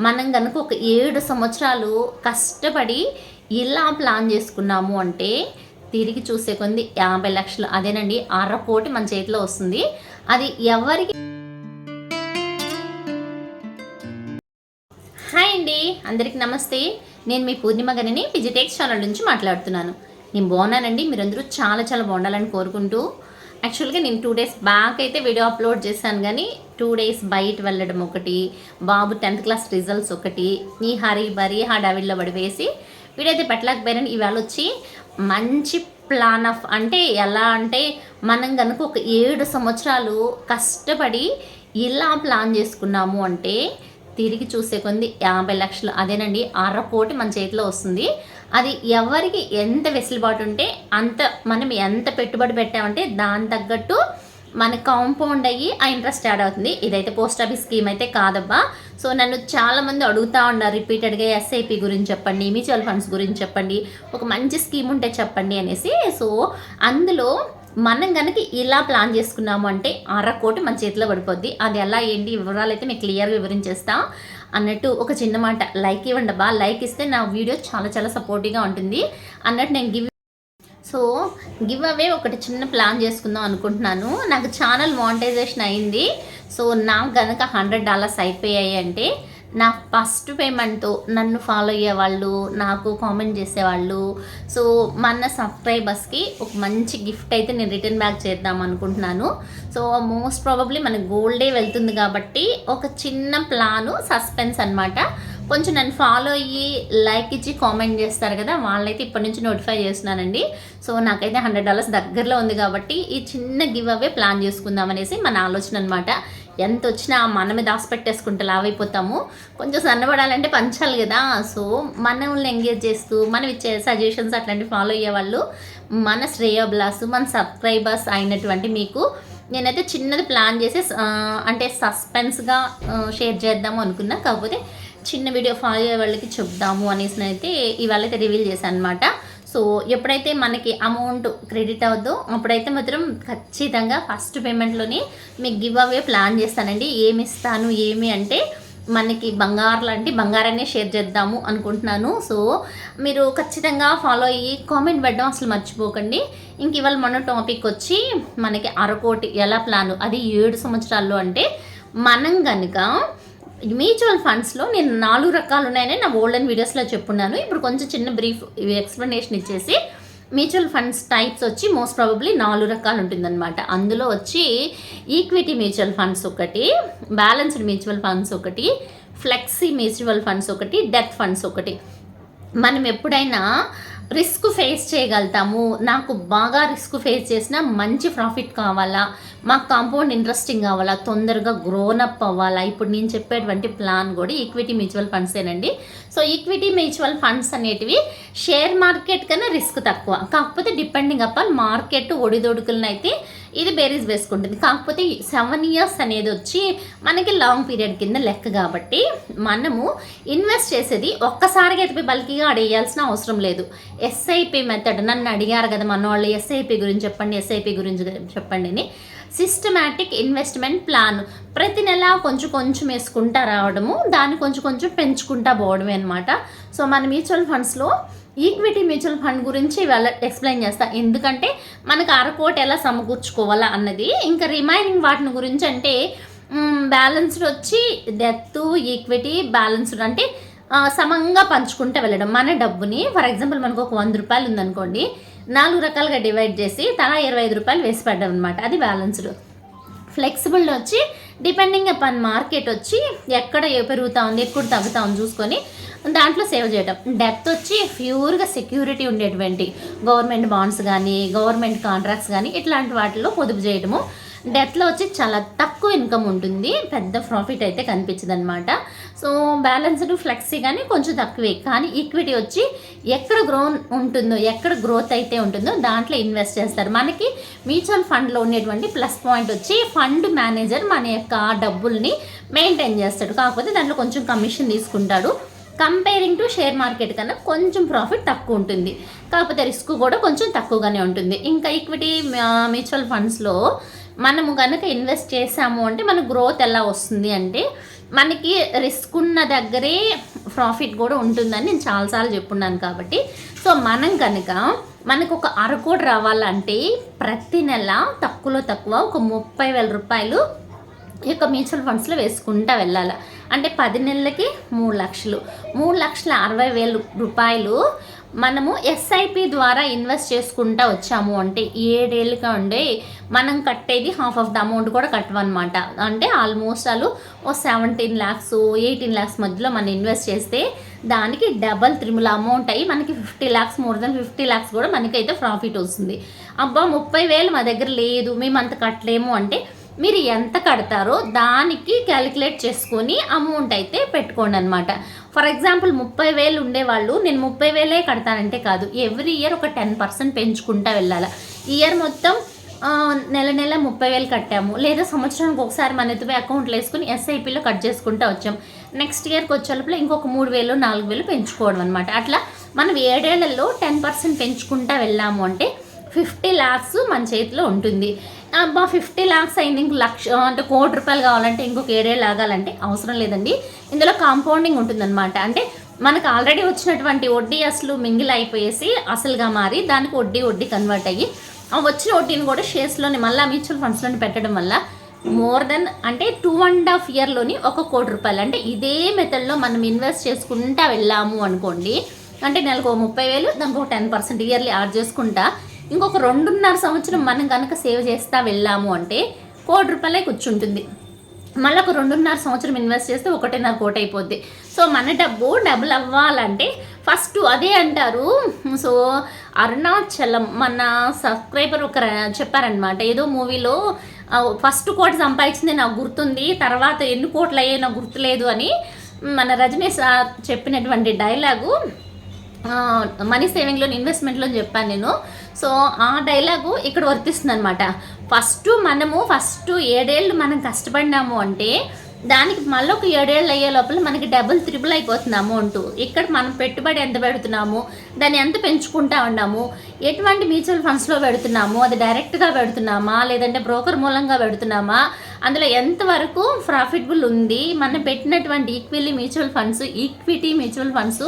మనం కనుక ఒక ఏడు సంవత్సరాలు కష్టపడి ఇలా ప్లాన్ చేసుకున్నాము అంటే తిరిగి చూసే కొంది యాభై లక్షలు. అదేనండి అర కోటి మన చేతిలో వస్తుంది. అది ఎవరికి? హాయ్ అండి అందరికి నమస్తే. నేను మీ పూర్ణిమ గనిని ఫిజిటెక్స్ ఛానల్ నుంచి మాట్లాడుతున్నాను. నేను బాగున్నానండి మీరందరూ చాలా చాలా బాగుండాలని కోరుకుంటూ యాక్చువల్గా నేను టూ డేస్ బ్యాక్ అయితే వీడియో అప్లోడ్ చేశాను కానీ టూ డేస్ బయట వెళ్ళడం ఒకటి బాబు టెన్త్ క్లాస్ రిజల్ట్స్ ఒకటి ఈ హరి బరి హడావిడిలో పడి వేసి వీడైతే అయితే ఇవాళ వచ్చి మంచి ప్లాన్ ఆఫ్ అంటే ఎలా అంటే మనం కనుక ఒక ఏడు సంవత్సరాలు కష్టపడి ఇలా ప్లాన్ చేసుకున్నాము అంటే తిరిగి చూసే కొంది యాభై లక్షలు అదేనండి అర కోటి మన చేతిలో వస్తుంది. అది ఎవరికి ఎంత వెసులుబాటు ఉంటే అంత మనం ఎంత పెట్టుబడి పెట్టామంటే దాని తగ్గట్టు మన కాంపౌండ్ అయ్యి ఆ ఇంట్రెస్ట్ యాడ్ అవుతుంది. ఇదైతే పోస్ట్ ఆఫీస్ స్కీమ్ అయితే కాదబ్బా. సో నన్ను చాలామంది అడుగుతూ ఉన్నారు రిపీటెడ్గా ఎస్ఐపి గురించి చెప్పండి మ్యూచువల్ ఫండ్స్ గురించి చెప్పండి ఒక మంచి స్కీమ్ ఉంటే చెప్పండి అనేసి. సో అందులో మనం కనుక ఇలా ప్లాన్ చేసుకున్నాము అంటే అర కోటి మన చేతిలో పడిపోద్ది. అది ఎలా ఏంటి? వివరాలు అయితే మీకు క్లియర్గా వివరించేస్తా. అన్నట్టు ఒక చిన్న మాట లైక్ ఇవ్వండి బా లైక్ ఇస్తే నా వీడియో చాలా చాలా సపోర్టివ్గా ఉంటుంది. అన్నట్టు నేను గివ్ సో గివ్ అవే ఒకటి చిన్న ప్లాన్ చేసుకుందాం అనుకుంటున్నాను. నాకు ఛానల్ మానిటైజేషన్ అయింది. సో నాకు కనుక హండ్రెడ్ డాలర్స్ అయిపోయాయి అంటే నా ఫస్ట్ పేమెంట్తో నన్ను ఫాలో అయ్యే వాళ్ళు నాకు కామెంట్ చేసేవాళ్ళు. సో మన సబ్స్క్రైబర్స్కి ఒక మంచి గిఫ్ట్ అయితే నేను రిటర్న్ బ్యాక్ చేద్దాం అనుకుంటున్నాను. సో మోస్ట్ ప్రాబబ్లీ మన గోల్డే వెళ్తుంది కాబట్టి ఒక చిన్న ప్లాను సస్పెన్స్ అనమాట కొంచెం నన్ను ఫాలో అయ్యి లైక్ ఇచ్చి కామెంట్ చేస్తారు కదా వాళ్ళైతే ఇప్పటి నుంచి నోటిఫై చేస్తున్నానండి సో నాకైతే హండ్రెడ్ డాలర్స్ దగ్గరలో ఉంది కాబట్టి ఈ చిన్న గివ్ అవే ప్లాన్ చేసుకుందాం అనేసి మన ఆలోచన అనమాట ఎంత వచ్చినా మనమే మీద లావ్ లావైపోతాము. కొంచెం సన్నబడాలంటే పంచాలి కదా. సో మనల్ని ఎంగేజ్ చేస్తూ మనం ఇచ్చే సజెషన్స్ అట్లాంటివి ఫాలో అయ్యేవాళ్ళు మన శ్రేయోబ్లాస్ మన సబ్స్క్రైబర్స్ అయినటువంటి మీకు నేనైతే చిన్నది ప్లాన్ చేసి అంటే సస్పెన్స్గా షేర్ చేద్దాము అనుకున్నా. కాకపోతే చిన్న వీడియో ఫాలో అయ్యే వాళ్ళకి చెప్దాము అనేసి అయితే ఇవాళ అయితే రివీల్ చేశాను అనమాట సో ఎప్పుడైతే మనకి అమౌంట్ క్రెడిట్ అవుద్దో అప్పుడైతే మాత్రం ఖచ్చితంగా ఫస్ట్ పేమెంట్లోనే మీకు గివ్ అవే ప్లాన్ చేస్తానండి. ఏమి ఇస్తాను ఏమి అంటే మనకి బంగారు లాంటి బంగారాన్ని షేర్ చేద్దాము అనుకుంటున్నాను. సో మీరు ఖచ్చితంగా ఫాలో అయ్యి కామెంట్ పెట్టడం అసలు మర్చిపోకండి. ఇంక ఇవాళ మన టాపిక్ వచ్చి మనకి అరకోటి ఎలా ప్లాను అది ఏడు సంవత్సరాల్లో అంటే మనం కనుక మ్యూచువల్ ఫండ్స్లో నేను నాలుగు రకాలు ఉన్నాయని నా ఓల్డెన్ వీడియోస్లో చెప్పున్నాను. ఇప్పుడు కొంచెం చిన్న బ్రీఫ్ ఎక్స్ప్లెనేషన్ ఇచ్చేసి మ్యూచువల్ ఫండ్స్ టైప్స్ వచ్చి మోస్ట్ ప్రాబబ్లీ నాలుగు రకాలు ఉంటుందన్నమాట. అందులో వచ్చి ఈక్విటీ మ్యూచువల్ ఫండ్స్ ఒకటి బ్యాలెన్స్డ్ మ్యూచువల్ ఫండ్స్ ఒకటి ఫ్లెక్సీ మ్యూచువల్ ఫండ్స్ ఒకటి డెత్ ఫండ్స్ ఒకటి. మనం ఎప్పుడైనా రిస్క్ ఫేస్ చేయగలుగుతాము. నాకు బాగా రిస్క్ ఫేస్ చేసిన మంచి ప్రాఫిట్ కావాలా? మాకు కాంపౌండ్ ఇంట్రెస్టింగ్ కావాలా తొందరగా గ్రోనప్ అవ్వాలా? ఇప్పుడు నేను చెప్పేటువంటి ప్లాన్ కూడా ఈక్విటీ మ్యూచువల్ ఫండ్సేనండి సో ఈక్విటీ మ్యూచువల్ ఫండ్స్ అనేటివి షేర్ మార్కెట్ కన్నా రిస్క్ తక్కువ. కాకపోతే డిపెండింగ్ అపాన్ మార్కెట్ ఒడిదొడుకులను అయితే ఇది బేరీస్ వేసుకుంటుంది కాకపోతే సెవెన్ ఇయర్స్ అనేది వచ్చి మనకి లాంగ్ పీరియడ్ కింద లెక్క కాబట్టి మనము ఇన్వెస్ట్ చేసేది ఒక్కసారిగా అయితే బల్కీగా అడిగేయాల్సిన అవసరం లేదు. ఎస్ఐపి మెథడ్ నన్ను అడిగారు కదా మన వాళ్ళు ఎస్ఐపి గురించి చెప్పండి ఎస్ఐపి గురించి చెప్పండి అని. Systematic investment plan. ప్రతి నెల కొంచెం కొంచెం వేసుకుంటా రావడము దాన్ని కొంచెం కొంచెం పెంచుకుంటా పోవడమే అనమాట సో మన మ్యూచువల్ ఫండ్స్లో ఈక్విటీ మ్యూచువల్ ఫండ్ గురించి ఇవాళ ఎక్స్ప్లెయిన్ చేస్తా. ఎందుకంటే మనకు అరకోట ఎలా సమకూర్చుకోవాలా అన్నది ఇంకా రిమైనింగ్ వాటిని గురించి అంటే బ్యాలెన్స్డ్ వచ్చి డెత్ ఈక్విటీ బ్యాలెన్స్డ్ అంటే సమంగా పంచుకుంటూ వెళ్ళడం. మన డబ్బుని ఫర్ ఎగ్జాంపుల్ మనకు ఒక వంద రూపాయలు ఉందనుకోండి నాలుగు రకాలుగా డివైడ్ చేసి తలా ఇరవై ఐదు రూపాయలు వేసి పడ్డాం అనమాట అది బ్యాలెన్స్డ్ ఫ్లెక్సిబుల్ వచ్చి డిపెండింగ్ అపాన్ మార్కెట్ వచ్చి ఎక్కడ ఏ పెరుగుతా ఉంది ఎక్కడ తగ్గుతా ఉంది చూసుకొని దాంట్లో సేవ్ చేయడం డెత్ వచ్చి ప్యూర్గా సెక్యూరిటీ ఉండేటువంటి గవర్నమెంట్ బాండ్స్ కానీ గవర్నమెంట్ కాంట్రాక్ట్స్ కానీ ఇట్లాంటి వాటిలో పొదుపు చేయడము డెత్లో వచ్చి చాలా తక్కువ ఇన్కమ్ ఉంటుంది. పెద్ద ప్రాఫిట్ అయితే కనిపించదు అనమాట సో బ్యాలెన్స్డ్ ఫ్లెక్సీ కానీ కొంచెం తక్కువే. కానీ ఈక్విటీ వచ్చి ఎక్కడ గ్రో ఉంటుందో ఎక్కడ గ్రోత్ అయితే ఉంటుందో దాంట్లో ఇన్వెస్ట్ చేస్తారు. మనకి మ్యూచువల్ ఫండ్లో ఉండేటువంటి ప్లస్ పాయింట్ వచ్చి ఫండ్ మేనేజర్ మన యొక్క డబ్బుల్ని మెయింటైన్ చేస్తాడు. కాకపోతే దాంట్లో కొంచెం కమిషన్ తీసుకుంటాడు. కంపేరింగ్ టు షేర్ మార్కెట్ కన్నా కొంచెం ప్రాఫిట్ తక్కువ ఉంటుంది. కాకపోతే రిస్క్ కూడా కొంచెం తక్కువగానే ఉంటుంది. ఇంకా ఈక్విటీ మ్యూచువల్ ఫండ్స్లో మనము కనుక ఇన్వెస్ట్ చేసాము అంటే మన గ్రోత్ ఎలా వస్తుంది అంటే మనకి రిస్క్ ఉన్న దగ్గరే ప్రాఫిట్ కూడా ఉంటుందని నేను చాలాసార్లు చెప్పున్నాను కాబట్టి. సో మనం కనుక మనకు ఒక అరకోటి రావాలంటే ప్రతి నెల తక్కువలో తక్కువ ఒక ముప్పై వేల రూపాయలు ఈ యొక్క మ్యూచువల్ ఫండ్స్లో వేసుకుంటా వెళ్ళాలి. అంటే పది నెలలకి మూడు లక్షలు. మూడు లక్షల అరవై వేలు రూపాయలు మనము ఎస్ఐపి ద్వారా ఇన్వెస్ట్ చేసుకుంటా వచ్చాము. అంటే ఏడేళ్ళుగా ఉండే మనం కట్టేది హాఫ్ ఆఫ్ ద అమౌంట్ కూడా కట్టవన్నమాట అంటే ఆల్మోస్ట్ వాళ్ళు ఓ సెవెంటీన్ ల్యాక్స్ ఎయిటీన్ ల్యాక్స్ మధ్యలో మనం ఇన్వెస్ట్ చేస్తే దానికి డబల్ త్రిముల అమౌంట్ అయ్యి మనకి fifty lakhs more than fifty lakhs కూడా మనకైతే ప్రాఫిట్ వస్తుంది. అబ్బా ముప్పై వేలు మా దగ్గర లేదు. మేము అంత కట్టలేము అంటే మీరు ఎంత కడతారో దానికి క్యాలిక్యులేట్ చేసుకొని అమౌంట్ అయితే పెట్టుకోండి అనమాట ఫర్ ఎగ్జాంపుల్ ముప్పై వేలు ఉండేవాళ్ళు నేను ముప్పై వేలే కడతానంటే కాదు ఎవ్రీ ఇయర్ ఒక టెన్ పర్సెంట్ పెంచుకుంటా వెళ్ళాలి. ఇయర్ మొత్తం నెల నెల ముప్పై వేలు కట్టాము. లేదా సంవత్సరానికి ఒకసారి మన ఎత్తుపై అకౌంట్లో వేసుకుని ఎస్ఐపిలో కట్ చేసుకుంటూ వచ్చాం. నెక్స్ట్ ఇయర్కి వచ్చేలోపల ఇంకొక మూడు వేలు నాలుగు వేలు పెంచుకోవడం అనమాట అట్లా మనం ఏడేళ్ళలో టెన్ పర్సెంట్ పెంచుకుంటా వెళ్ళాము అంటే ఫిఫ్టీ ల్యాక్స్ మన చేతిలో ఉంటుంది. అబ్బా ఫిఫ్టీ ల్యాక్స్ అయింది. ఇంక లక్ష అంటే కోటి రూపాయలు కావాలంటే ఇంకొక ఏడేళ్ళు ఆగాలంటే అవసరం లేదండి. ఇందులో కాంపౌండింగ్ ఉంటుందన్నమాట. అంటే మనకు ఆల్రెడీ వచ్చినటువంటి వడ్డీ అసలు మింగిల్ అయిపోయేసి అసలుగా మారి దానికి వడ్డీ వడ్డీ కన్వర్ట్ అయ్యి ఆ వచ్చిన వడ్డీని కూడా షేర్స్లోని మళ్ళీ మ్యూచువల్ ఫండ్స్లోని పెట్టడం వల్ల మోర్ దెన్ అంటే టూ అండ్ హాఫ్ ఇయర్లోని ఒక కోటి రూపాయలు. అంటే ఇదే మెథడ్లో మనం ఇన్వెస్ట్ చేసుకుంటా వెళ్ళాము అనుకోండి అంటే నెలకు ఒక ముప్పై వేలు దానికి ఒక టెన్ పర్సెంట్ ఇయర్లీ యాడ్ చేసుకుంటా ఇంకొక రెండున్నర సంవత్సరం మనం కనుక సేవ్ చేస్తా వెళ్ళాము అంటే కోటి రూపాయలే కూర్చుంటుంది. మళ్ళీ ఒక రెండున్నర సంవత్సరం ఇన్వెస్ట్ చేస్తే ఒకటిన్నర కోటి అయిపోద్ది. సో మన డబ్బు డబుల్ అవ్వాలంటే ఫస్ట్ అదే అంటారు. సో అరుణాచలం మన సబ్స్క్రైబర్ ఒక చెప్పారనమాట ఏదో మూవీలో ఫస్ట్ కోటి సంపాదించింది నాకు గుర్తుంది తర్వాత ఎన్ని కోట్లు అయ్యాయి నాకు గుర్తులేదు అని మన రజనీ సార్ చెప్పినటువంటి డైలాగు మనీ సేవింగ్లో ఇన్వెస్ట్మెంట్లో చెప్పాను నేను. సో ఆ డైలాగు ఇక్కడ వర్తిస్తుంది అనమాట ఫస్ట్ మనము ఫస్ట్ ఏడేళ్ళు మనం కష్టపడినాము అంటే దానికి మళ్ళీ ఒక ఏడేళ్ళు అయ్యే లోపల మనకి డబుల్ త్రిబుల్ అయిపోతుంది అమౌంట్. ఇక్కడ మనం పెట్టుబడి ఎంత పెడుతున్నాము దాన్ని ఎంత పెంచుకుంటా ఉన్నాము ఎటువంటి మ్యూచువల్ ఫండ్స్లో పెడుతున్నాము అది డైరెక్ట్గా పెడుతున్నామా లేదంటే బ్రోకర్ మూలంగా పెడుతున్నామా అందులో ఎంతవరకు ప్రాఫిటబుల్ ఉంది మనం పెట్టినటువంటి equity mutual funds equity mutual funds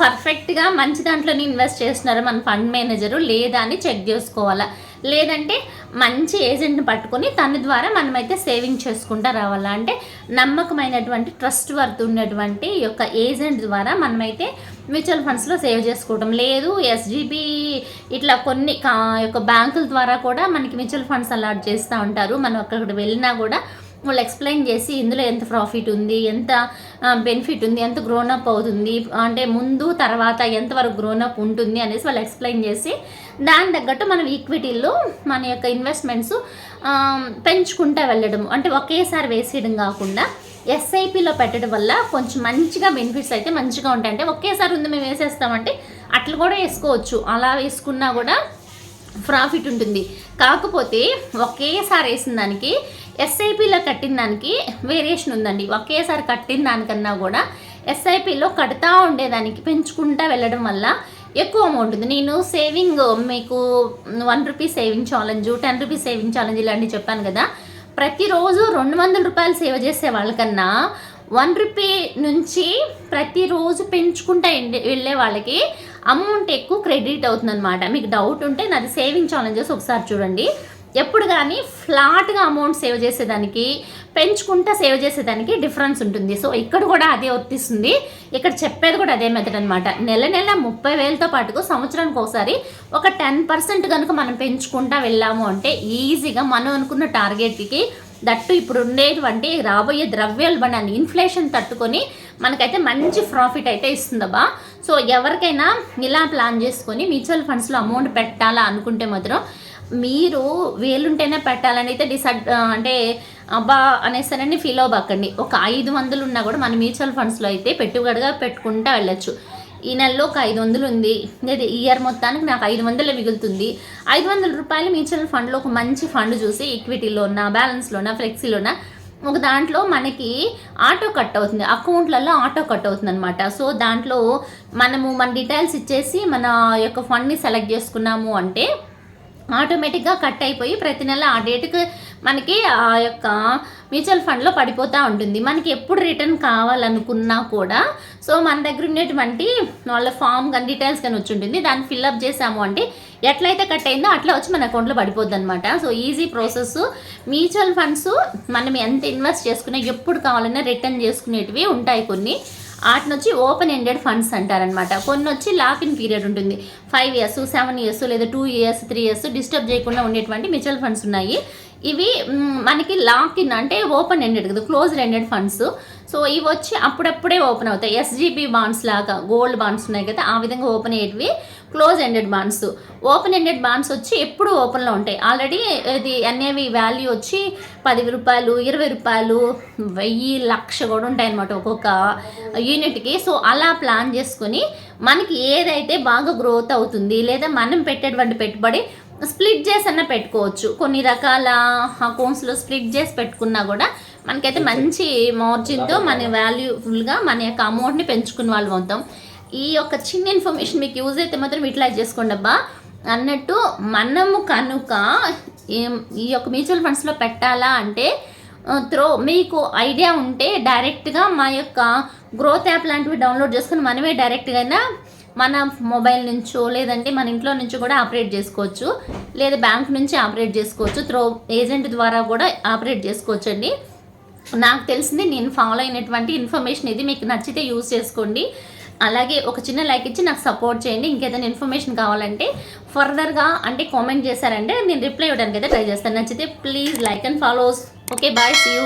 పర్ఫెక్ట్గా మంచి దాంట్లోనే ఇన్వెస్ట్ చేస్తున్నారు మన ఫండ్ మేనేజరు లేదా అని చెక్ చేసుకోవాలా? లేదంటే మంచి ఏజెంట్ని పట్టుకొని తన ద్వారా మనమైతే సేవింగ్ చేసుకుంటా రావాలా? అంటే నమ్మకమైనటువంటి ట్రస్ట్ వర్త్ ఉన్నటువంటి యొక్క ఏజెంట్ ద్వారా మనమైతే మ్యూచువల్ ఫండ్స్లో సేవ్ చేసుకోవడం లేదు ఎస్జీబీ ఇట్లా కొన్ని కా యొక్క బ్యాంకుల ద్వారా కూడా మనకి మ్యూచువల్ ఫండ్స్ అలాట్ చేస్తూ ఉంటారు. మనం అక్కడికి వెళ్ళినా కూడా వాళ్ళు ఎక్స్ప్లెయిన్ చేసి ఇందులో ఎంత ప్రాఫిట్ ఉంది ఎంత బెనిఫిట్ ఉంది ఎంత గ్రోనప్ అవుతుంది అంటే ముందు తర్వాత ఎంతవరకు గ్రోనప్ ఉంటుంది అనేసి వాళ్ళు ఎక్స్ప్లెయిన్ చేసి దాని తగ్గట్టు మనం ఈక్విటీల్లో మన యొక్క ఇన్వెస్ట్మెంట్స్ పెంచుకుంటూ వెళ్ళడం అంటే ఒకేసారి వేసేయడం కాకుండా ఎస్ఐపిలో పెట్టడం వల్ల కొంచెం మంచిగా బెనిఫిట్స్ అయితే మంచిగా ఉంటాయి. అంటే ఒకేసారి ఉంది మేము వేసేస్తామంటే అట్లా కూడా వేసుకోవచ్చు. అలా వేసుకున్నా కూడా ప్రాఫిట్ ఉంటుంది. కాకపోతే ఒకేసారి వేసిన దానికి ఎస్ఐపిలో కట్టిన దానికి వేరియేషన్ ఉందండి. ఒకేసారి కట్టిన దానికన్నా కూడా ఎస్ఐపిలో కడతా ఉండేదానికి పెంచుకుంటా వెళ్ళడం వల్ల ఎక్కువ అమౌంట్ ఉంది. నేను సేవింగ్ మీకు one rupee saving challenge ten rupees saving challenge ఇలాంటివి చెప్పాను కదా. ప్రతిరోజు రెండు వందల రూపాయలు సేవ్ చేసే వాళ్ళకన్నా వన్ రూపీ నుంచి ప్రతిరోజు పెంచుకుంటా వెళ్ళే వాళ్ళకి అమౌంట్ ఎక్కువ క్రెడిట్ అవుతుందన్నమాట. మీకు డౌట్ ఉంటే నాది సేవింగ్ ఛాలెంజెస్ ఒకసారి చూడండి. ఎప్పుడు కానీ ఫ్లాట్గా అమౌంట్ సేవ్ చేసేదానికి పెంచుకుంటా సేవ్ చేసేదానికి డిఫరెన్స్ ఉంటుంది. సో ఇక్కడ కూడా అదే వర్తిస్తుంది. ఇక్కడ చెప్పేది కూడా అదే మెథడ్ అనమాట నెల నెల ముప్పై వేలతో పాటుకు సంవత్సరానికి ఒకసారి ఒక టెన్ పర్సెంట్ కనుక మనం పెంచుకుంటా వెళ్ళాము అంటే ఈజీగా మనం అనుకున్న టార్గెట్కి దట్టు ఇప్పుడు ఉండేటువంటి రాబోయే ద్రవ్యోల్బణాన్ని ఇన్ఫ్లేషన్ తట్టుకొని మనకైతే మంచి ప్రాఫిట్ అయితే ఇస్తుందబ్బా. సో ఎవరికైనా ఇలా ప్లాన్ చేసుకొని మ్యూచువల్ ఫండ్స్లో అమౌంట్ పెట్టాలా అనుకుంటే మాత్రం మీరు వేలుంటేనే పెట్టాలని అయితే డిసైడ్ అంటే అబ్బా అనేసరని ఫీల్ అవ్వకండి. ఒక ఐదు వందలు ఉన్నా కూడా మన మ్యూచువల్ ఫండ్స్లో అయితే పెట్టుబడిగా పెట్టుకుంటా వెళ్ళొచ్చు. ఈ నెలలో ఒక ఐదు వందలు ఉంది. లేదా ఇయర్ మొత్తానికి నాకు ఐదు వందలు మిగులుతుంది. ఐదు వందల రూపాయలు మ్యూచువల్ ఫండ్లో ఒక మంచి ఫండ్ చూసి ఈక్విటీలోనా బ్యాలెన్స్లోనా ఫ్లెక్సీలోనా ఒక దాంట్లో మనకి ఆటో కట్ అవుతుంది. అకౌంట్లలో ఆటో కట్ అవుతుంది అనమాట సో దాంట్లో మనము మన డీటెయిల్స్ ఇచ్చేసి మన యొక్క ఫండ్ని సెలెక్ట్ చేసుకున్నాము అంటే ఆటోమేటిక్గా కట్ అయిపోయి ప్రతి నెల ఆ డేట్కి మనకి ఆ యొక్క మ్యూచువల్ ఫండ్లో పడిపోతూ ఉంటుంది. మనకి ఎప్పుడు రిటర్న్ కావాలనుకున్నా కూడా సో మన దగ్గర ఉండేటువంటి వాళ్ళ ఫామ్ కానీ డీటెయిల్స్ కానీ వచ్చి ఉంటుంది. దాన్ని ఫిల్అప్ చేసాము అంటే ఎట్లయితే కట్ అయిందో అట్లా వచ్చి మన అకౌంట్లో పడిపోద్ది అనమాట so easy process. Mutual funds మనం ఎంత ఇన్వెస్ట్ చేసుకున్నా ఎప్పుడు కావాలన్నా రిటర్న్ చేసుకునేటివి ఉంటాయి కొన్ని. వాటిని వచ్చి ఓపెన్ ఎండెడ్ ఫండ్స్ అంటారనమాట కొన్ని వచ్చి లాకిన్ పీరియడ్ ఉంటుంది. ఫైవ్ ఇయర్స్ సెవెన్ ఇయర్స్ లేదా two years three years disturb చేయకుండా ఉండేటువంటి మ్యూచువల్ ఫండ్స్ ఉన్నాయి. ఇవి మనకి లాక్ ఇన్ అంటే ఓపెన్ ఎండెడ్ కదా క్లోజ్ ఎండెడ్ ఫండ్స్. సో ఇవి వచ్చి అప్పుడప్పుడే ఓపెన్ అవుతాయి. ఎస్జీబీ బాండ్స్ లాగా గోల్డ్ బాండ్స్ ఉన్నాయి కదా ఆ విధంగా open అయ్యేటివి close ended bonds open ended bonds వచ్చి ఎప్పుడు ఓపెన్లో ఉంటాయి. ఆల్రెడీ ఇది అనేవి వాల్యూ వచ్చి పది రూపాయలు ఇరవై రూపాయలు వెయ్యి లక్ష కూడా ఉంటాయి అన్నమాట ఒక్కొక్క యూనిట్కి సో అలా ప్లాన్ చేసుకొని మనకి ఏదైతే బాగా గ్రోత్ అవుతుంది లేదా మనం పెట్టేటువంటి పెట్టుబడి స్ప్లిట్ చేసి అన్న పెట్టుకోవచ్చు. కొన్ని రకాల అకౌంట్స్లో స్ప్లిట్ చేసి పెట్టుకున్నా కూడా మనకైతే మంచి మార్జిన్తో మన వాల్యూఫుల్గా మన యొక్క అమౌంట్ని పెంచుకునే వాళ్ళు అవుతాం ఈ యొక్క చిన్న ఇన్ఫర్మేషన్ మీకు యూజ్ అయితే మాత్రం యూటిలైజ్ చేసుకోండి అబ్బా. అన్నట్టు మనము కనుక ఈ యొక్క మ్యూచువల్ ఫండ్స్లో పెట్టాలా అంటే త్రో మీకు ఐడియా ఉంటే డైరెక్ట్గా మా యొక్క గ్రోత్ యాప్ లాంటివి డౌన్లోడ్ చేసుకుని మనమే డైరెక్ట్గా మన మొబైల్ నుంచో లేదంటే మన ఇంట్లో నుంచి కూడా ఆపరేట్ చేసుకోవచ్చు. లేదా బ్యాంక్ నుంచి ఆపరేట్ చేసుకోవచ్చు. త్రో ఏజెంట్ ద్వారా కూడా ఆపరేట్ చేసుకోవచ్చు అండి నాకు తెలిసింది నేను ఫాలో అయినటువంటి ఇన్ఫర్మేషన్ ఇది. మీకు నచ్చితే యూజ్ చేసుకోండి. అలాగే ఒక చిన్న లైక్ ఇచ్చి నాకు సపోర్ట్ చేయండి. ఇంకేదైనా ఇన్ఫర్మేషన్ కావాలంటే ఫర్దర్గా అంటే కామెంట్ చేశారంటే నేను రిప్లై ఇవ్వడానికి అయితే ట్రై చేస్తాను. నచ్చితే please like and follows okay bye see you.